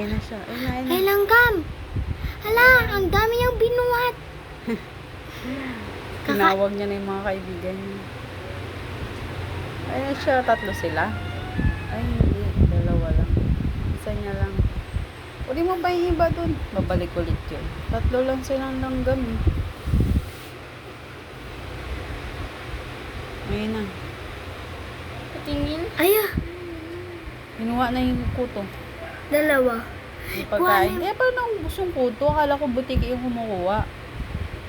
Ayun na siya. Ayun na. Ay, langgam. Hala, ang dami niyang binuhat. Tinawag niya na yung mga kaibigan niya. Ayun siya, tatlo sila. Ay, hindi. Dalawa lang. Isa niya lang. Uli mo ba yung iba dun? Babalik ulit yun. Tatlo lang silang langgam eh. Ayun na. Tingin? Ay, ah, Kinuha na yung kuto. Dalawa. Yung pagkain. Eh, paano ang busong kuto? Akala ko butiki yung kumukuha.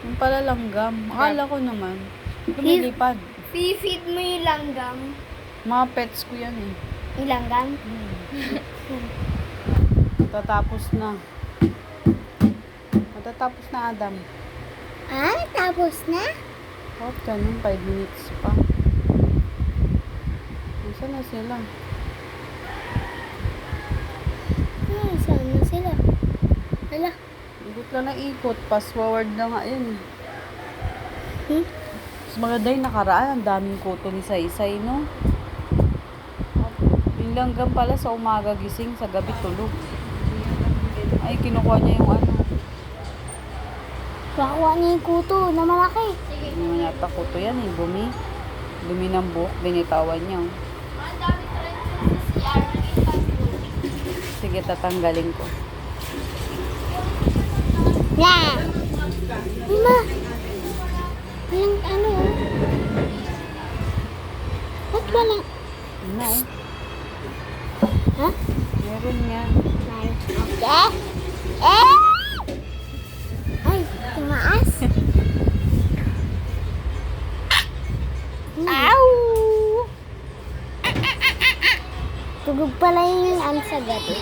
Yung pala langgam. Akala ko naman. Lumilipad. Feed mo yung langgam. Mga pets ko yan eh. Yung langgam? Matatapos na. Matatapos na, Adam. Ah, tapos na? Bakit ganun? 5 minutes pa. Nasaan na sila? Ah, saan na sila? Hala. Ikot lang na ikot. Fast forward na nga yun. Hmm? Mas maganda yung nakaraan. Ang daming kuto ni Saysay, no? Yung langgam pala sa umaga gising, sa gabi tulog. Ay, kinukuha niya yung ano. Kakuha niya yung kuto na malaki. Hindi mo yata kuto yan eh. Bumi. Dumi ng buhok. Binitawan niya. oh. Sige, tatanggalin ko. Yeah. Mama. Walang ano oh. Ba't walang... Ano? Ha? Meron nga. Okay. Eh! Ay, tumaas. Ow! Tugog pala yung ano sa gabi.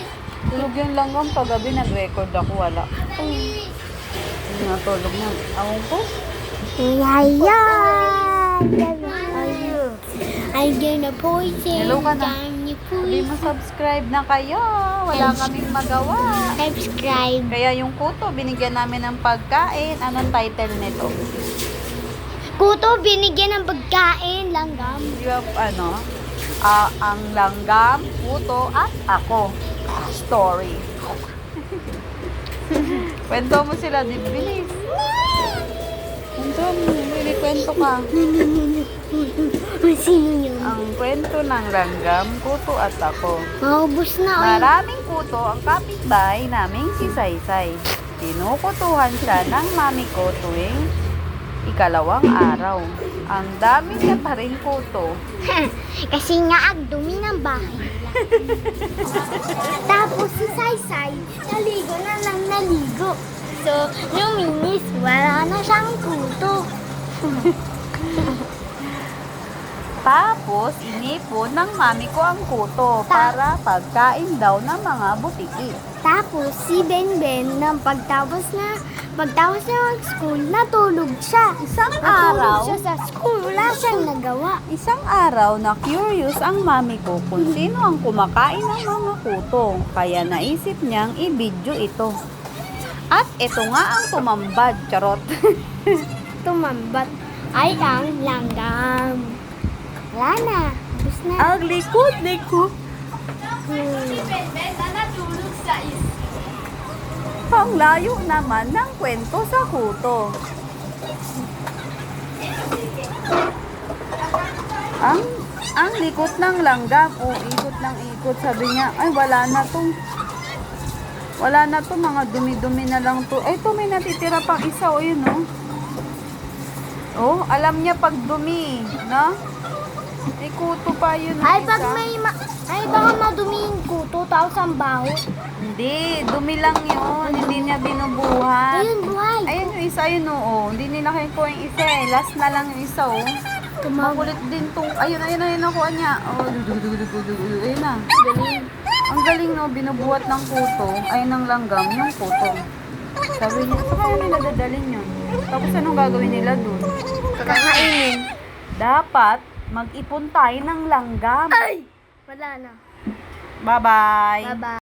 Tulog yung langgam paggabi, nag-record ako, wala. Hindi nga tulog na. Awang ko. Yayan! Ay, dyan na po siya. Hello ka na. Po Hindi mo subscribe na kayo. Wala kaming magawa. Subscribe. Kaya yung kuto, binigyan namin ng pagkain. Anong title nito? Kuto, binigyan ng pagkain, langgam. Ba, ano? Ah, ang langgam, kuto, at ako. Story. Kwento mo sila, di bilis. Kwento mo, hindi kwento ka. Sino yun? Ang kwento ng langgam, kuto at ako. Maubos na. oy. Maraming kuto ang kapitbahay naming si Saysay. Tinukutuhan siya ng mami ko tuwing ikalawang araw. Ang dami niya pa rin kuto. Kasi nga ang dumi ng bahay. Tapos si Saysay, naligo na lang naligo. So, luminis, wala na siyang kuto. Tapos, inipon ng mami ko ang kuto para pagkain daw ng mga butiki. Tapos si Benben, nang pagtapos na, pagtapos na mag-school, natulog siya. Isang Natulog araw, siya sa school, wala siyang nagawa. isang araw na curious ang mami ko kung sino ang kumakain ng mga kuto. Kaya naisip niyang i-video ito. At ito nga ang tumambad, charot. Tumambat ay ang langgam. Na. Ang likod-likod. Hmm. Ang layo naman ng kwento sa kuto. Ang ang likot ng langgam, o ikot ng ikot, sabi niya, ay wala na to. Wala na to, mga dumi-dumi na lang to. Ay, to may natitira pang isa, o yun, oh. Oh, alam niya pag dumi, no? May kuto pa yun. Ay, isa. pag may ma... Ay, baka madumi yung kuto, tapos ang baho. Hindi, dumi lang yun. Hindi niya binubuhat. Ayun, buhay. Ayun yung isa yun oo. Hindi nila kinukuha yung isa eh. Last na lang yung isa oh. Makulit din tong, ayun, ayun, ayun, nakuha niya. Oh. Ayun na. Galing. Ang galing no, binubuhat ng kuto. Ay, ng langgam, yung kuto. Sabi niya, sa kaya nila dadalhin yun. Tapos anong gagawin nila dun? Kakainin. Dapat, mag-ipon tayo ng langgam. Ay! Wala na. Bye-bye. Bye-bye.